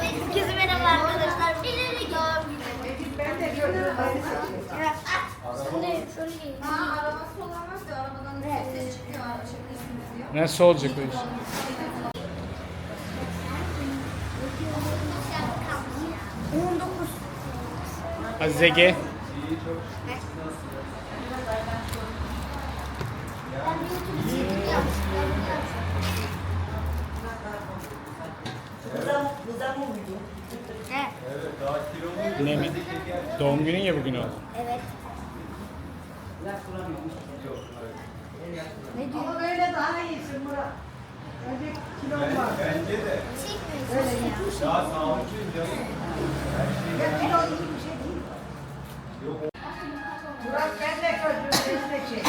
Herkese merhaba arkadaşlar. Bilerek. Ben de gördüm. Arabası olamaz ya arabadan ses çıkıyor. Nasıl olacak o iş? 19. Ne mi? Doğum günün ya bugün o. Evet. Ama böyle daha iyisin Murat. Önce kilon var. Çekmiyorsun ya. Ya kilo iyi bir şey değil. Murat ben de gördüm. Beni de çek.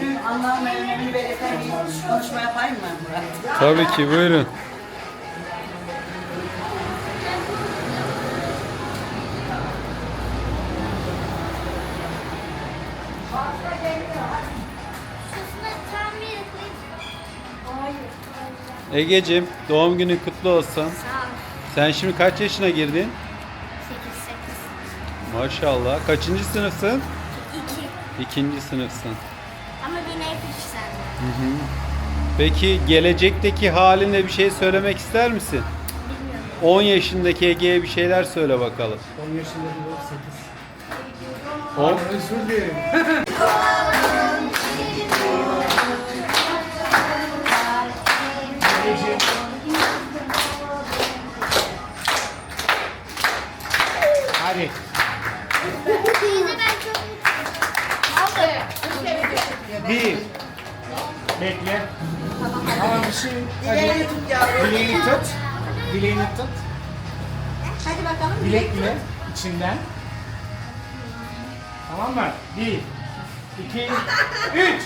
Günün anlam ve önemini belirten bir konuşma yapayım mı Murat? Tabii ki buyurun. Egeciğim doğum günün kutlu olsun. Sağ ol. Sen şimdi kaç yaşına girdin? 8 8. Maşallah. Kaçıncı sınıfsın? 2. İkinci sınıfsın. Ama yine hep üç sende. Peki gelecekteki haline bir şey söylemek ister misin? Bilmiyorum. 10 yaşındaki Ege'ye bir şeyler söyle bakalım. 10 yaşında bir yok 8. 10? Özür dilerim. Hadi. Teyze ben çok Bir. Bekle. Ama bir şey. Dileğini tut yavrum. Dileğini tut. Dileğini tut. Hadi bakalım. Dilek dile içinden. Tamam mı? Bir. iki, Üç.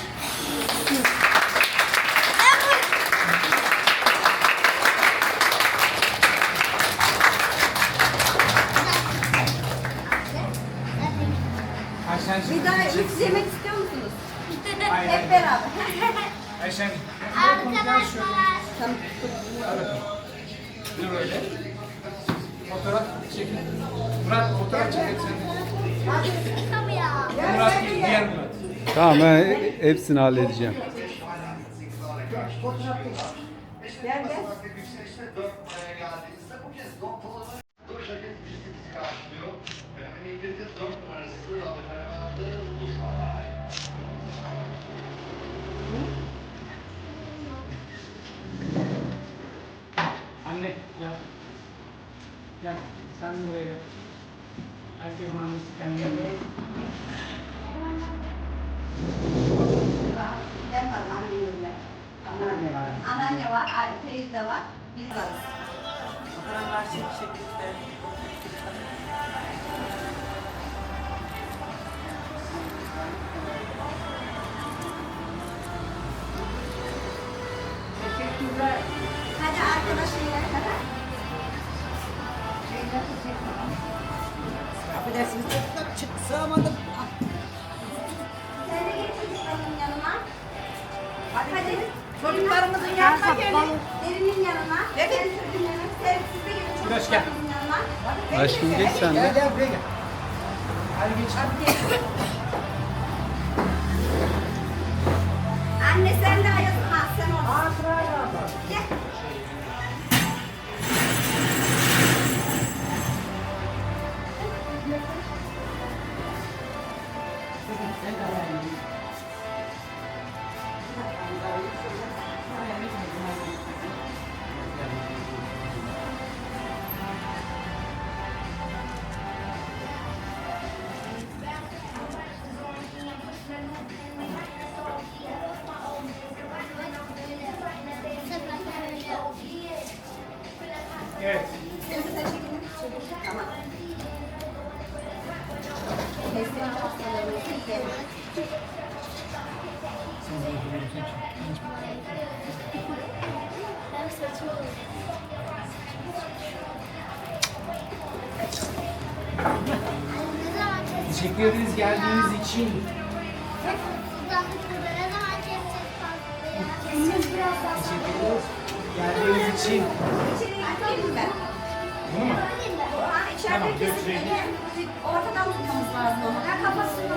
Bir daha üç yemek istiyor musunuz? Hep beraber. Ayşen. Arkadaşlar. Dur öyle. Fotoğraf çekin. Murat fotoğraf çekin sen. Murat diğer Murat. Tamam ben hepsini halledeceğim. Gel gel. Anne gel. Gel sen buraya gel. Erkek mühendisi kendine gel. Ben varım annemle. Anne var. Anneanne var, ay- teyze Affedersiniz. Çık, çık, sığamadım. Sen de geç çocuklarımın yanıma. Hadi. Hadi. Çocuklarımızın yanına gelin. Derinin yanına. Evet. Ben çocuğun yanına. De gelin Güneş gel. çocuklarımın yanına. Aşkım geç sen Gel de. gel buraya gel. Hadi geç. Anne sen de ayasın ha. Sen orada. Hatıra abla. Gel. Evet. Teşekkür ederiz geldiğiniz için. Teşekkür ederiz geldiğiniz için. Ben. Bunu mu? Tamam, götüreyim. ortadan tutmamız lazım onu. Ha, kafasını.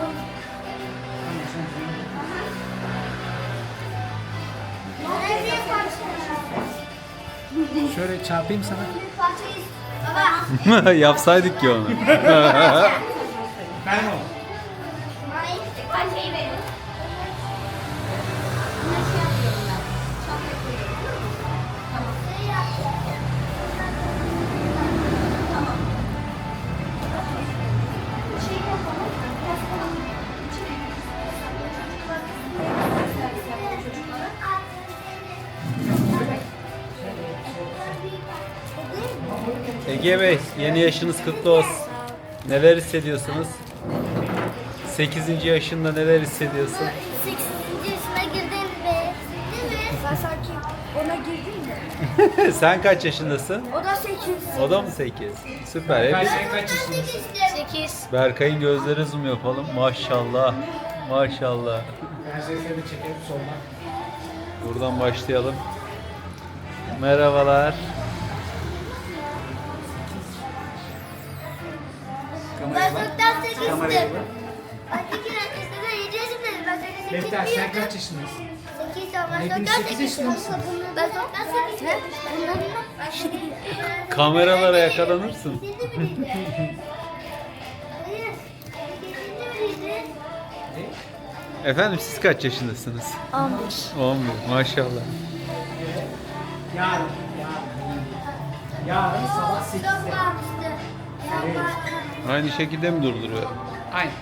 Şöyle çarpayım sana. Yapsaydık ki onu. Ben o. Parçayı verin. Ege Bey yeni yaşınız kutlu olsun. Neler hissediyorsunuz? 8. yaşında neler hissediyorsun? 8. yaşına girdin be. Değil mi? Ben sanki ona girdim mi? Sen kaç yaşındasın? O da 8. O da mı 8? Süper. Hep sen kaç yaşındasın? 8. Berkay'ın gözleri zoom yapalım. Maşallah. Maşallah. Ben seni şöyle çekelim soldan. Buradan başlayalım. Merhabalar. Ben çoktan 8'dim. Kameraya bak. Öteki herkese de 7 yaşındayım. Ben seni 8 Defter sen kaç yaşındasın? 8 ben Hepiniz çoktan sekiz 8 yaşındasınız. Ben çoktan 8'dim. Bunların Kameralara yakalanırsın. Efendim siz kaç yaşındasınız? 11. 11. Maşallah. Yarın. Yarın. Yarın sabah 8'de. Çok varmıştı. Çok varmıştı. Aynı şekilde mi durduruyor? Aynen.